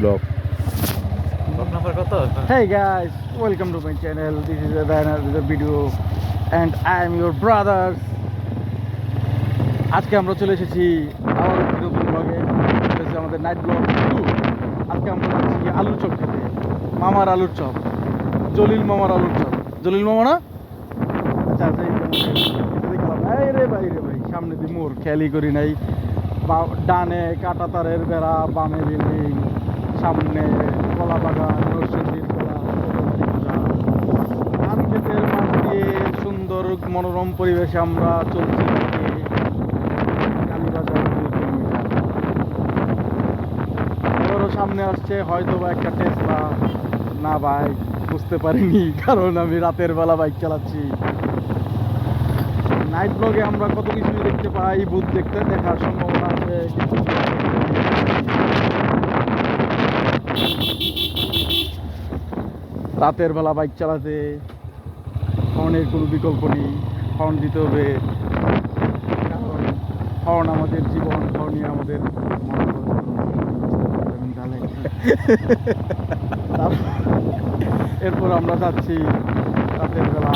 Blog. কত? Hey guys, welcome to my channel. This is another video and I am your brother. আজকে আমরা চলে এসেছি আবার ব্লগে হচ্ছে আমাদের নাইট ব্লগ টু আজকে আমরা যাচ্ছি আলুর চপ খেতে। মামার আলুর চপ। জলিল মামার আলুর চপ। জলিল মামা না? আচ্ছা আচ্ছা এই রে ভাই রে ভাই। সামনে দিয়ে মোর খেয়ালই করি নাই। বা- ডানে কাটা তারের বেড়া বামে বিল্ডিং সামনে কলা বাগান নরসিংদীর কলা ধান ক্ষেতের মাঝ দিয়ে সুন্দর মনোরম পরিবেশে আমরা চলছি সামনে আসছে হয়তো বা একটা টেসলা না বাইক বুঝতে পারিনি, কারণ আমি রাতের বেলা বাইক চালাচ্ছি। নাইট ব্লগে আমরা কত কিছু দেখতে পাই, ভূত দেখতে দেখার সম্ভাবনা আছে কিন্তু রাতের বেলা বাইক চালাতে হর্নের কোনো বিকল্প নেই। হর্ন দিতে হবে। কারণ হর্ন আমাদের জীবন হর্নই আমাদের এরপর আমরা যাচ্ছি রাতের বেলা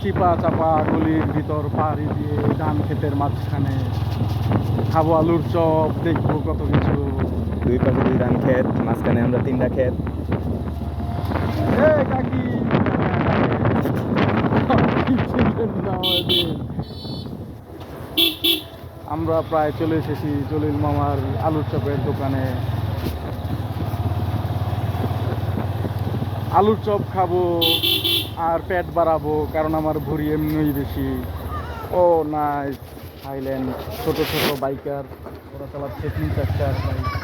চিপা চাপা গলির ভিতর পাহাড়ি দিয়ে ধান ক্ষেতের মাঝখানে। খাব আলুর চপ, দেখব কত কিছু। দুই পাশে দুই ধান ক্ষেত, মাঝখানে আমরা তিনটা ক্ষেত। কাকি আমরা প্রায় চলে এসেছি জলিল মামার আলুর চপের দোকানে। আলুর চপ খাব আর পেট বাড়াবো, কারণ আমার ভুঁড়ি এমনিই বেশি। ও নাইস থাইল্যান্ড ছোট ছোট বাইকার ওরা চালাচ্ছে তিন চারটার বাইক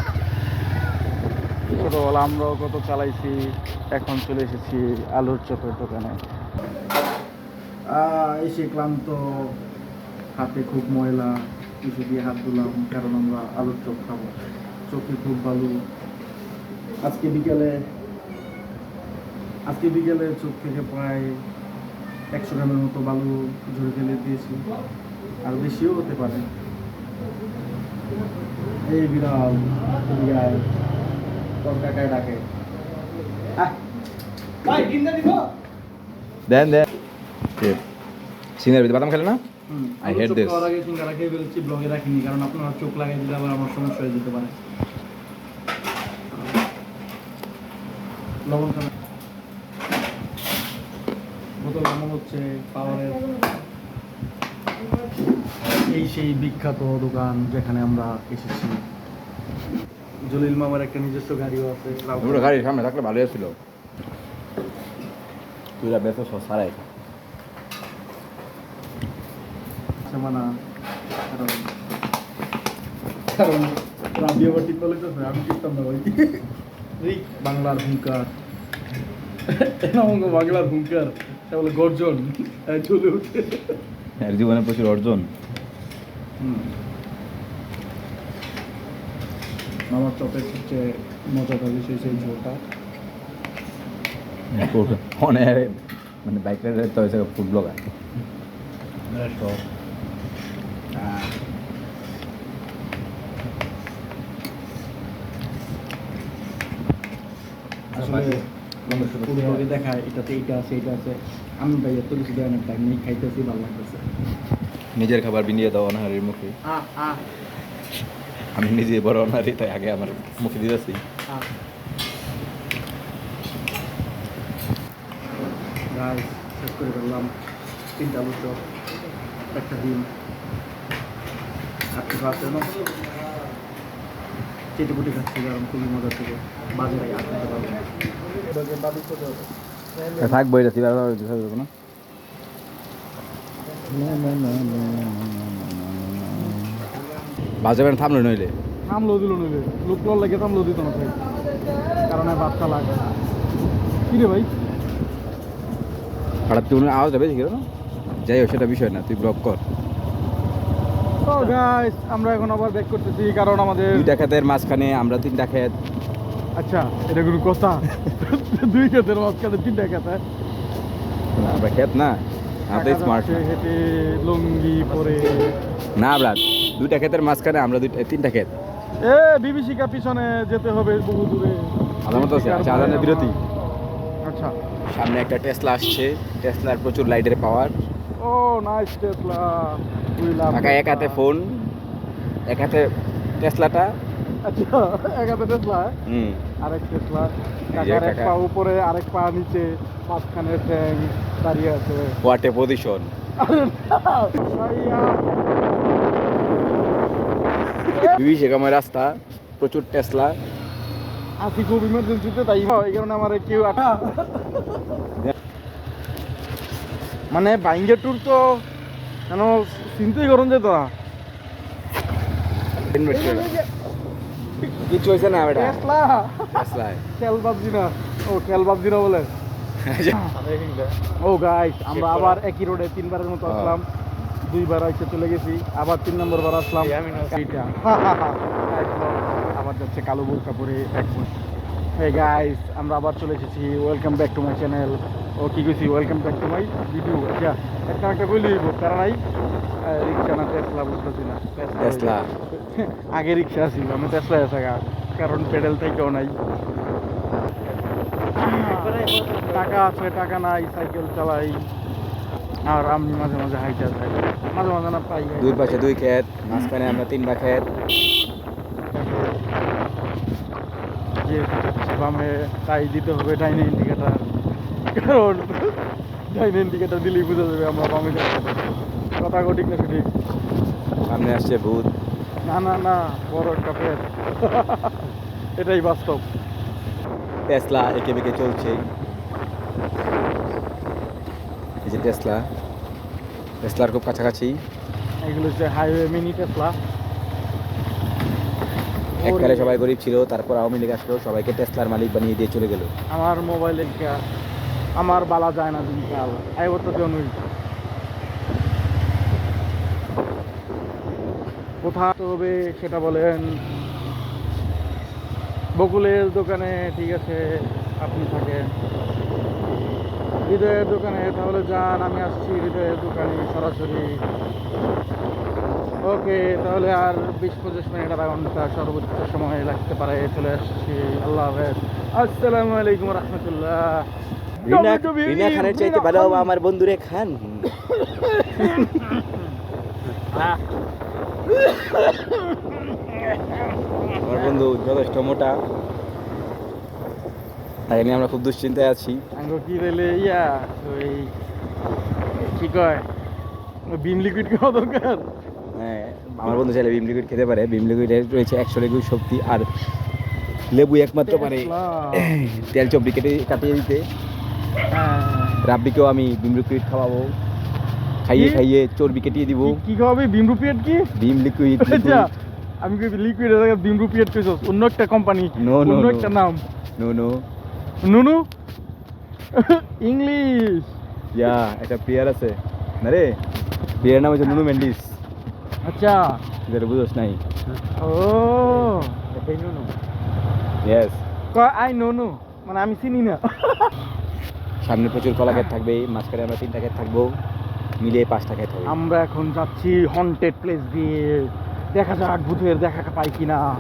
ছোটোবেলা আমরাও কত চালাইছি, এখন চলে এসেছি আলুর চপের দোকানে। এসে ক্লান্ত, হাতে খুব ময়লা, কিছু দিয়ে হাত ধুলাম, কারণ আমরা আলুর চপ খাব। চোখে খুব ভালো আজকে বিকেলে আজকে বিকেলে চোখ থেকে প্রায় একশো গ্রামের মতো বালু ঝরে ফেলে দিয়েছি। আর বেশিও হতে পারে। এই বিড়াল এদিকে আয়। ডাকে। ভাই কিনতে দিব? দেন দেন। সিঙ্গার ভিতরে বাদাম খেলে না? আগে সিঙ্গারা খেয়ে ফেলেছি ব্লগে রাখিনি কারণ আপনারা চোখ লাগাই দিলে আবার আমার সমস্যা হয়ে যেতে পারে। লবণ বোতল হচ্ছে পাওয়ারের এই সেই বিখ্যাত দোকান যেখানে আমরা এসেছি। জলিল মামার একটা নিজস্ব গাড়িও আছে দুটো গাড়ির সামনে থাকলে ভালোই ছিল তুইরা বেশ সারাই সমানা কারণ কারণ রাবি আবার টিপ বলেছে আমি টিপতাম না ভাই। এই বাংলার হুঙ্কার। আমাকে বাংলার হুঙ্কার। তা বলে গর্জন চলে উঠে। জীবনে প্রচুর অর্জন। আমার চপের সবচেয়ে মজাদার বিষয় সেই ঝোলটা। অনেক মানে বাইক রাইডার তো হয়েছে ফুড ব্লগার। আসলে দেখায় এটাতে এইটা আছে এটা আছে। আমি ভাই এত কিছু দেওয়ার টাইম নেই খাইতেছি ভালো লাগতেছে। নিজের খাবার বিনিয়ে দাও অনাহারের মুখে। আ আ। আমি নিজে বড় অনাহারি তাই আগে আমার মুখে দিতেছি শেষ করে ফেললাম। তিনটা চপ একটা না খাচ্ছি কারণ খুবই মজা ছিল। বাজারে আসতে পারব থাকব এটা সিবার না। বাজে বেন থামলো নইলে? থামলো দিল নইলে। লোক লাগে থামলো দিত না ভাই। কারণে বাচ্চা লাগে কি রে ভাই? হঠাৎ তুই আওয়াজটা বেশি গেল না যাই হোক সেটা বিষয় না তুই ব্লক কর। তো গাইস আমরা এখন আবার ব্যাক করতেছি কারণ আমাদের দুইটা ক্ষেতের মাঝখানে আমরা তিনটা ক্ষেত। আচ্ছা এটা কোনো কথা? দুই ক্ষেতের মাঝখানে তিনটা খেতে আমরা ক্ষেত না আমরা স্মার্ট লুঙ্গি পরে। না ব্রাদ দুইটা ক্ষেতের মাঝখানে আমরা দুইটা তিনটা ক্ষেত। এ বিভীষিকা পিছনে যেতে হবে বহু দূরে। আমার আছে আচ্ছা আদানের বিরতি। আচ্ছা। সামনে একটা টেসলা আসছে টেসলার প্রচুর লাইটের পাওয়ার ও নাইস টেসলা কাকা এক হাতে ফোন এক হাতে টেসলাটা আচ্ছা এক হাতে টেসলা হুম। আরেক টেসলা কাকার এক পা উপরে আরেক পা নিচে মাঝখানে ট্যাং দাঁড়িয়ে আছে। হোয়াটে পজিশন আরে রাস্তা প্রচুর টেসলা আছি খুব ইমার্জেন্সিতে তাই এই কারণে আমার কেউ মানে বাইঙ্গের ট্যুর তো কেন চিন্তাই করুন যেত না কিছু হয়েছে না বেটা? খেল বাবজি না। ও খেল বাবজি না বলে। ও গাইস আমরা আবার একই রোডে তিনবারের মতো হ্যাঁ। আসলাম। দুইবার আইসে চলে গেছি আবার তিন নম্বর বার আসলাম। আমি আবার যাচ্ছে কালো বোরকা পরে এক হে গাইস আমরা আবার চলে এসেছি। Welcome back to my channel ও কি কইছি? Welcome back to my video আচ্ছা একটা একটা হইব কারণ নাই? রিক্সা না টেসলা বুঝতেছি না। টেসলা আগে রিক্সা ছিল আমি টেসলা আছে গা কারণ পেডেল থেকেও নাই। টাকা আছে টাকা নাই সাইকেল চালাই। আর আমি মাঝে মাঝে হাইটা যাই মাঝে মাঝে না পাই দুই পাশে দুই ক্ষেত মাঝখানে আমরা তিনটা ক্ষেত। যে বামে তাই দিতে হবে ডাইনে ইন্ডিকেটার কারণ ডাইনে ইন্ডিকেটার দিলেই বোঝা যাবে আমরা বামে কথা ঠিক না ঠিক সামনে আসছে ভূত। না না না বড় একটা এটাই বাস্তব। টেসলা একে বেঁকে চলছে এই যে টেসলা টেসলার খুব কাছাকাছি। এগুলো হচ্ছে হাইওয়ে মিনি টেসলা এককালে সবাই গরিব ছিল তারপর আওয়ামী লীগ আসলো সবাইকে টেসলার মালিক বানিয়ে দিয়ে চলে গেল। আমার মোবাইলে আমার বালা যায় না দিনকাল। আই বছর জন্যই কোথা হবে সেটা বলেন। বকুলের দোকানে ঠিক আছে আপনি থাকেন। হৃদয়ের দোকানে তাহলে যান আমি আসছি হৃদয়ের দোকানে সরাসরি। ওকে তাহলে আর বিশ পঁচিশ মিনিট আধা ঘণ্টা সর্বোচ্চ সময় লাগতে পারে চলে আসছি। আল্লাহ হাফেজ। আসসালামু আলাইকুম রহমতুল্লাহ। রিনা রিনা খানের চাইতে ভালো আমার বন্ধুরে খান। আমার বন্ধু যথেষ্ট মোটা। তাই নিয়ে আমরা খুব দুশ্চিন্তায় আছি। কি রইলে ইয়া ওই কি কয়? বিম লিকুইড খাওয়া দরকার। হ্যাঁ আমার বন্ধু চাইলে বিম লিকুইড খেতে পারে। বিম লিকুইডের রয়েছে একশো লেগুর শক্তি আর লেবু একমাত্র পারে তেল চব্বি কেটে কাটিয়ে দিতে। হ্যাঁ। রাব্বিকেও আমি বিম লিকুইড খাওয়াবো। খাইয়ে খাইয়ে চর্বি কেটিয়ে দিব। কি- খাওয়াবি? বিম রুপিয়েট কি? বিম লিকুইড আচ্ছা আমি কই লিকুইড বিম রুপিয়েট কইছস অন্য একটা কোম্পানি অন্য একটা নাম। নো নো নুনু? ইংলিশ। ইয়া একটা প্লেয়ার আছে। না রে প্লেয়ার নাম হচ্ছে নুনু মেন্ডিস। আচ্ছা। যেটা বুঝোস নাই। ও। এই নুনু। ইয়েস কয় আই নুনু মানে আমি চিনি না। সামনে প্রচুর কলা ক্ষেত থাকবে মাঝখানে আমরা তিনটা ক্ষেত থাকব। মিলে পাঁচটা ক্ষেত হবে। আমরা এখন যাচ্ছি হন্টেড প্লেস দিয়ে। দেখা যাক ভূতের দেখা পাই কিনা।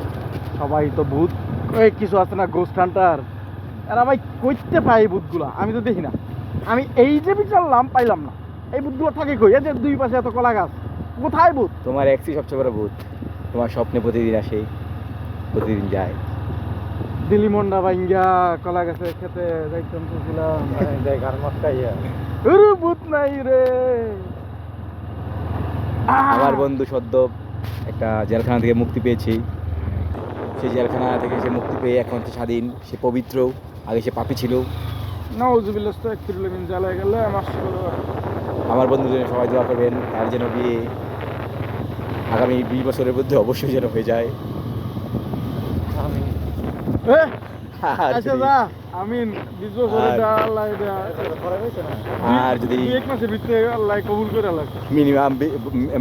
সবাই তো ভূত। ওই কিছু আছে না গোস্ট হান্টার এরা ভাই কইতে পাই এই ভূতগুলা আমি তো দেখি না। আমি এই যে বিচারলাম পাইলাম না। এই ভূতগুলো থাকে কই? এই যে দুই পাশে এত কলা গাছ। কোথায় ভূত তোমার এক্সই সবচেয়ে বড় ভূত তোমার স্বপ্নে প্রতিদিন আসে। প্রতিদিন যায়। দিলি মন্ডা বাইঙ্গা কলা গাছে খেতে যাইতাম শুছিলাম ওরে ভূত নাই রে। আমার বন্ধু সদ্য একটা জেলখানা থেকে মুক্তি পেয়েছি। সেই জেলখানা থেকে সে মুক্তি পেয়ে এখন স্বাধীন সে পবিত্র। আগে সে পাপি ছিল। আমার আমার বন্ধু যেন সবাই দোয়া করবেন তার যেন বিয়ে আগামী বিশ বছরের মধ্যে অবশ্যই যেন হয়ে যায়। আচ্ছা আর- যদি এক মাসের ভিতরে আল্লাহ করে মিনিমাম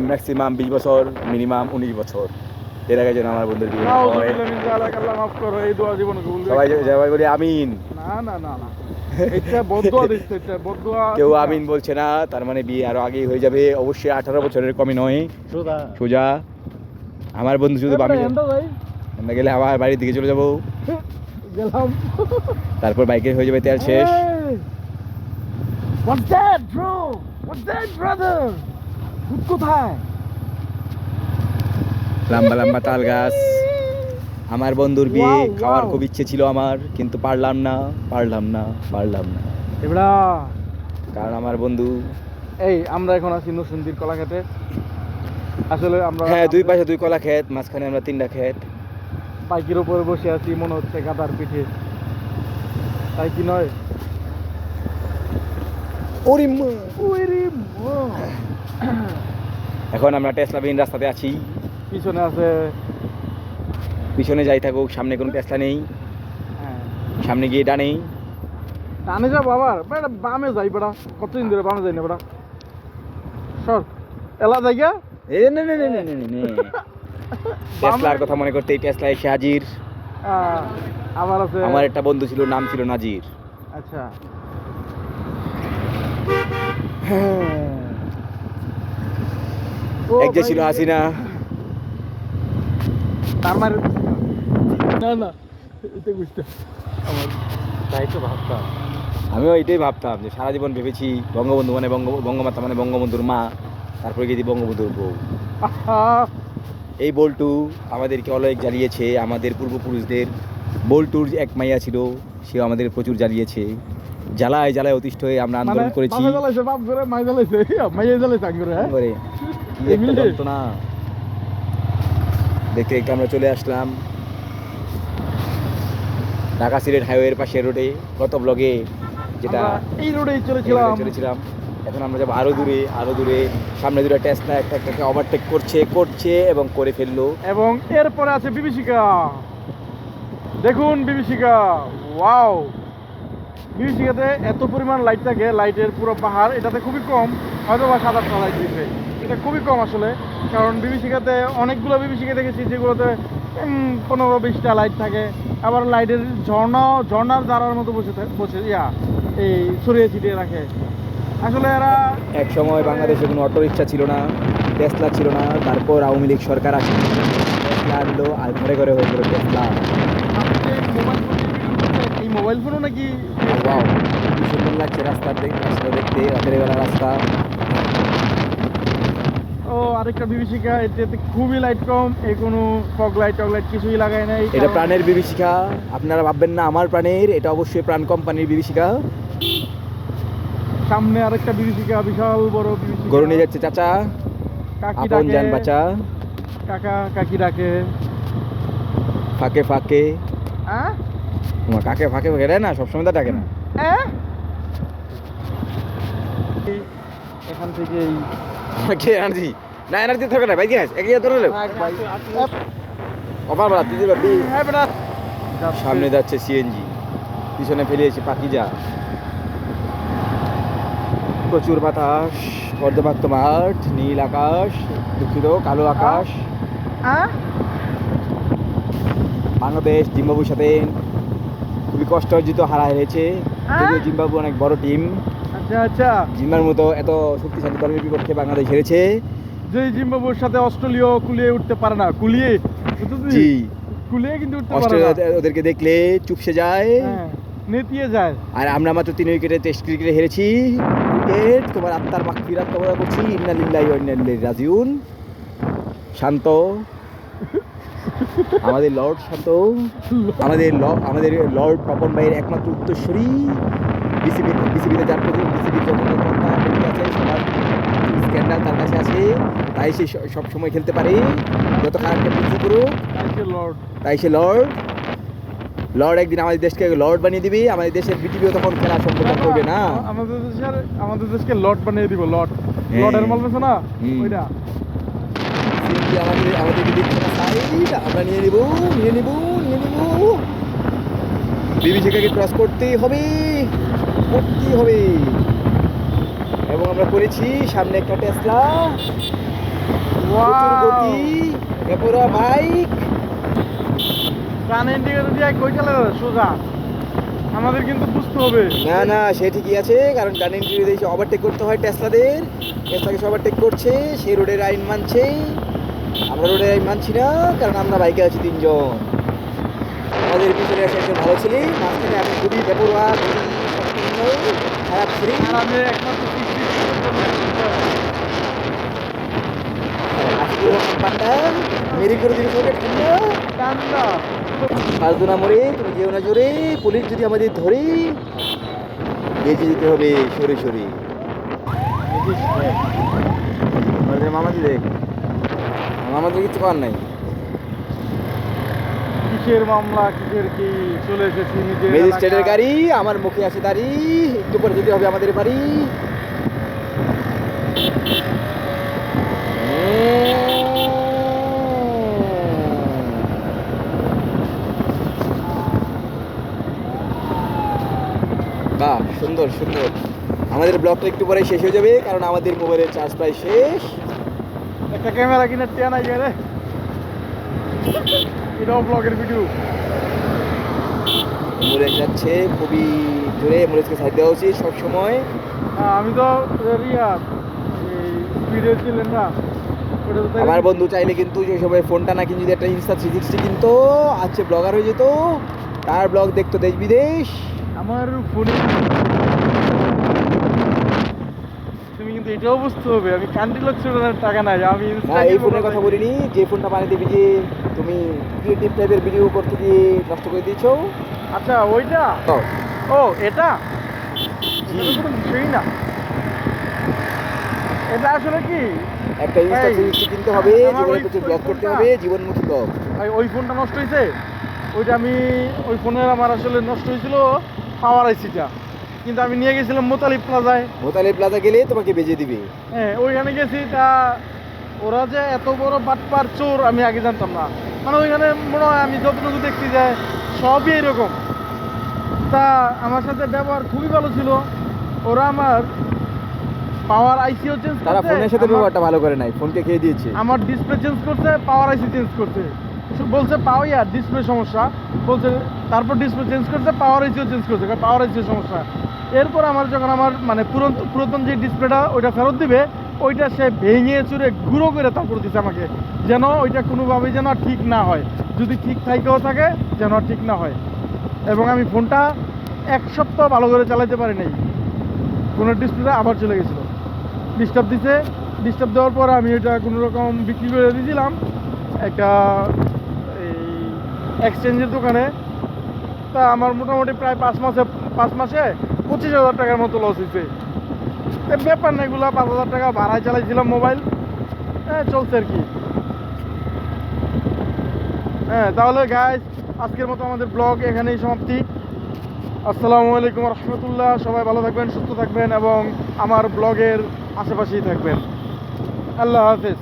ম্যাক্সিমাম বিশ বছর মিনিমাম উনিশ বছর। এর আগে যেন আমার বন্ধুর বিয়ে নাউজুবিল্লাহ জালা আল্লাহ মাফ করো এই দোয়া জীবনে কবুল করে। সবাই সবাই বলি আমিন। না না না না। এটা বদদোয়া দিচ্ছে এটা বদদোয়া কেউ আমিন বলছে না তার মানে বিয়ে আরও আগেই হয়ে যাবে। অবশ্যই আঠারো বছরের কমই নয়। সোজা আমার বন্ধু শুধু আমি। আমরা গেলে আবার বাড়ির দিকে চলে যাব। গেলাম। তারপর বাইকে হয়ে যাবে তেল শেষ। What's that, bro? What's that, brother? কোথায়? লম্বা লম্বা তাল গাছ। আমার বন্ধুর বিয়ে খাওয়ার খুব ইচ্ছে ছিল আমার কিন্তু পারলাম না পারলাম না পারলাম না। এবড়া কারণ আমার বন্ধু। এই আমরা এখন আছি নসুন্দির কলাঘাটে আসলে আমরা হ্যাঁ দুই পাশে দুই কলা ক্ষেত মাঝখানে আমরা তিনটা ক্ষেত। বাইকের উপরে বসে আছি মনে হচ্ছে গাদার পিঠে। তাই কি নয়। এখন আমরা টেসলা বিহীন রাস্তাতে আছি। পিছনে আছে। পিছনে যাই থাকুক সামনে কোনো টেসলা নেই। হ্যাঁ। সামনে গিয়ে ডানেই টানে যাব আবার? বেটা বামে যাই বেটা। কতদিন ধরে বামে যাই না বেটা? সর এলা জায়গা? এ নে নে নে নে নে নে নে। টেসলার কথা মনে করতে টেসলা এসে হাজির। আবার আছে। আমার একটা বন্ধু ছিল নাম ছিল নাজির। আচ্ছা। এক যে ছিল হাসিনা। তার মানে না না এটা বুঝতে আমার তাই তো ভাবতাম। আমিও এটাই ভাবতাম যে সারা জীবন ভেবেছি বঙ্গবন্ধু মানে বঙ্গ বঙ্গমাতা মানে বঙ্গবন্ধুর মা তারপরে গেছি বঙ্গবন্ধুর বউ। এই বল্টু আমাদেরকে অনেক জ্বালিয়েছে আমাদের পূর্বপুরুষদের। বল্টুর এক মাইয়া ছিল সে আমাদের প্রচুর জ্বালিয়েছে। জ্বালায় জ্বালায় অতিষ্ঠ হয়ে আমরা মানে আন্দোলন করেছি। বাপে জ্বালাইছে, বাপ করে মাই জ্বালাইছে, মাইয়ে জ্বালাইছে হ্যাঁ? করে? যন্ত্রণা। দেখতে দেখতে আমরা চলে আসলাম। ঢাকা সিলেট হাইওয়ের পাশে রোডে গত ব্লগে যেটা এই রোডেই চলেছিলাম। রোডে চলেছিলাম। এখন আমরা যাব আরও দূরে। আরও দূরে সামনে দূরে টেসলা একটা একটাকে ওভারটেক করছে করছে এবং করে ফেলল। এবং এরপরে আছে বিভীষিকা। দেখুন বিভীষিকা। ওয়াও বিভীষিকাতে এত পরিমাণ লাইট থাকে। লাইটের পুরো পাহাড় এটাতে খুবই কম। হয়তো বা সাত আটটা লাইট দিচ্ছে এটা খুবই কম আসলে। কারণ বিভীষিকাতে অনেকগুলো বিভীষিকা দেখেছি যেগুলোতে পনেরো বিশটা লাইট থাকে। আবার লাইটের ঝর্ণা ঝর্ণার দ্বারার মতো বসে থাকে বসে ইয়া এই ছড়িয়ে ছিটিয়ে রাখে। আসলে এরা এক সময় বাংলাদেশে কোনো অটো রিক্সা ছিল না টেসলা ছিল না তারপর আওয়ামী লীগ সরকার আসে। টেসলা আনলো আর ঘরে ঘরে হয়ে গেলো টেসলা এই মোবাইল ফোনও নাকি সুন্দর লাগছে রাস্তা দেখতে রাতের বেলা রাস্তা। আরেকটা বিভীষিকা এটাতে খুবই লাইট কম এই কোনো ফগ লাইট টগ লাইট কিছুই লাগায় নাই। এটা প্রাণের বিভীষিকা আপনারা ভাববেন না আমার প্রাণের এটা অবশ্যই প্রাণ কোম্পানির বিভীষিকা। সামনে আরেকটা বিভীষিকা বিশাল বড় বিভীষিকা। গরু নিয়ে যাচ্ছে চাচা কাকি আপন যান বাচ্চা। কাকা কাকি ডাকে। ফাঁকে ফাঁকে। হ্যাঁ? কাকে ফাঁকে ফাঁকে না সবসময় তো ডাকে না। হ্যাঁ? এখান থেকে এই কে এনার্জি না এনার্জি থাকে না ভাই কি আছে? এগিয়ে ধরে অফার বাড়া তুই দিবি হ্যাঁ সামনে যাচ্ছে সিএনজি পিছনে ফেলিয়েছি পাকিজা। প্রচুর বাতাস পর্যবাক্ত মাঠ নীল আকাশ দুঃখিত কালো আকাশ। বাংলাদেশ জিম্বাবুর সাথে খুবই কষ্ট অর্জিত হারা হেরেছে। যদিও জিম্বাবু অনেক বড় টিম আচ্ছা আচ্ছা। জিম্বার মতো এত শক্তিশালী দলের বিপক্ষে বাংলাদেশ হেরেছে। যে জিম্বাবুর সাথে অস্ট্রেলিয়া কুলিয়ে উঠতে পারে না কুলিয়ে? জি। কুলিয়ে কিন্তু উঠতে পারে না। ওদেরকে দেখলে চুপসে যায়। হ্যাঁ, নেতিয়ে যায়। আর আমরা মাত্র তিন উইকেটে টেস্ট ক্রিকেটে হেরেছি। উইকেট তোমার আত্মার মাগফিরাত কামনা করছি। ইন্না লিল্লাহি ওয়া ইন্না ইলাইহি রাজিউন। শান্ত। আমাদের লর্ড শান্ত। আমাদের আমাদের লর্ড পাপন ভাইয়ের একমাত্র উত্তরস্বরী বিসিবি বিসিবিতে যার প্রতি বিসিবির যত আছে সবার স্ক্যান্ডাল তার কাছে আছে। তাই সে সব সময় খেলতে পারে। যত খারাপ ক্যাপ্টেন্সি করুক লর্ড। তাই সে লর্ড। লর্ড একদিন আমাদের দেশকে লর্ড বানিয়ে দিবি। আমাদের দেশের বিটিভিও তখন খেলা সম্পূর্ণ করবে না। আমাদের দেশের আমাদের দেশকে লট বানিয়ে দিব লট হ্যাঁ। লটের মাল না? ওইটা। আমাদের না সাইড আমরা নিয়ে নিব নিয়ে নিব নিয়ে নিব। বিভীষিকাকে ক্রস করতেই হবে। করতেই হবে। এবং আমরা করেছি সামনে একটা টেসলা গতি। এরপরে বাইক প্রাণ ইন্ডিকেটর দিয়ে কই সোজা। আমাদের কিন্তু বুঝতে হবে। না না সে ঠিকই আছে কারণ ডান ইন্টারভিউ দিয়ে ওভারটেক করতে হয় টেসলাদের টেসলাকে সে ওভারটেক করছে সে রোডের আইন মানছে। আমরা রোডে মানছি না কারণ আমরা বাইকে আছি তিনজন। আমাদের পিছনে এসে একজন ভালো ছিলি মাঝখানে আমি খুবই বেপরোয়া খুবই খারাপ ছিলি। আর আমি একমাত্র পান্ডা মেরি করে দিবি সবাই ঠান্ডা। ঠান্ডা পাঁচদোনা মরে তুমি যেও না জোরে পুলিশ যদি আমাদের ধরে বেঁচে যেতে হবে সরে সরে। আমাদের দেখ মামাদের কিছু করার নাই কিসের মামলা কিসের কি? চলে এসেছি নিজের ম্যাজিস্ট্রেটের গাড়ি আমার মুখে আছে দাড়ি একটু পরে যেতে হবে আমাদের বাড়ি বাহ সুন্দর সুন্দর। আমাদের ব্লগটা একটু পরে শেষ হয়ে যাবে কারণ আমাদের মোবাইলের চার্জ প্রায় শেষ। একটা ক্যামেরা কিনে টেয়া নাই রে এটাও ব্লগের ভিডিও অ্যাম্বুলেন্স যাচ্ছে খুবই জোরে অ্যাম্বুলেন্সকে সাইড দেওয়া উচিত সবসময়। আমি তো রিয়া ভিডিও ছিলেন না। আমার বন্ধু চাইলে কিন্তু যে সময় ফোনটা না কিনে যদি একটা ইনস্টা থ্রি সিক্সটি কিনতো আছে ব্লগার হয়ে যেত। তার ব্লগ দেখতো দেশ বিদেশ। আমার ফোনে কিন্তু বুঝতে হবে আমি কান্ট্রি লক টাকা নাই আমি এই ফোনের কথা বলিনি যে ফোনটা বানিয়ে দিবি যে তুমি ক্রিয়েটিভ টাইপের ভিডিও করতে গিয়ে নষ্ট করে দিয়েছ। আচ্ছা ওইটা? ও এটা? এটা কোনো বিষয়ই না। এটা আসলে কি? একটা ইনস্টা কিনতে হবে আমার জীবনে ওই- ব্লগ করতে হবে জীবনমুখী ব্লগ ভাই ওই ফোনটা নষ্ট হয়েছে ওইটা আমি ওই ফোনের আমার আসলে নষ্ট হয়েছিল পাওয়ার আইসিটা কিন্তু আমি নিয়ে গেছিলাম মোতালিব প্লাজায়। মোতালে প্লাজা গেলে তোমাকে বেজে দিবে। হ্যাঁ ওইখানে গেছি তা ওরা যে এত বড় বাটপার চোর আমি আগে জানতাম না। মানে ওইখানে মনে হয় আমি যতটুকু দেখছি যে সবই এরকম। তা আমার সাথে ব্যবহার খুবই ভালো ছিল। ওরা আমার পাওয়ার আইসিও চেঞ্জ তারা ফোনের সাথে ব্যবহারটা ভালো করে নাই ফোনকে খেয়ে দিয়েছে। আমার ডিসপ্লে চেঞ্জ করছে পাওয়ার আইসি চেঞ্জ করছে। বলছে পাওয়ার ইয়ার ডিসপ্লে সমস্যা। বলছে তারপর ডিসপ্লে চেঞ্জ করছে পাওয়ার আইসিও চেঞ্জ করছে পাওয়ার আইসিও সমস্যা। এরপর আমার যখন আমার মানে পুরন পুরাতন যে ডিসপ্লেটা ওইটা ফেরত দিবে, ওইটা সে ভেঙে চুরে গুঁড়ো করে তারপর দিচ্ছে আমাকে। যেন ওইটা কোনোভাবেই যেন ঠিক না হয়। যদি ঠিক থাকেও থাকে, যেন ঠিক না হয়। এবং আমি ফোনটা এক সপ্তাহ ভালো করে চালাতে পারি নাই। কোনো ডিসপ্লেটা আবার চলে গেছিল। ডিস্টার্ব দিছে। ডিস্টার্ব দেওয়ার পর আমি ওইটা কোনো রকম বিক্রি করে দিয়েছিলাম একটা এই এক্সচেঞ্জের দোকানে। তা আমার মোটামুটি প্রায় পাঁচ মাসে পাঁচ মাসে পঁচিশ হাজার টাকার মতো লস হয়েছে ব্যাপার না, এগুলো পাঁচ হাজার টাকা ভাড়ায় চালাইছিলাম মোবাইল হ্যাঁ চলছে আর কি। হ্যাঁ তাহলে গাইজ আজকের মতো আমাদের ব্লগ এখানেই সমাপ্তি। আসসালামু আলাইকুম রহমতুল্লাহ। সবাই ভালো থাকবেন, সুস্থ থাকবেন এবং আমার ব্লগের আশেপাশেই থাকবেন। আল্লাহ হাফেজ।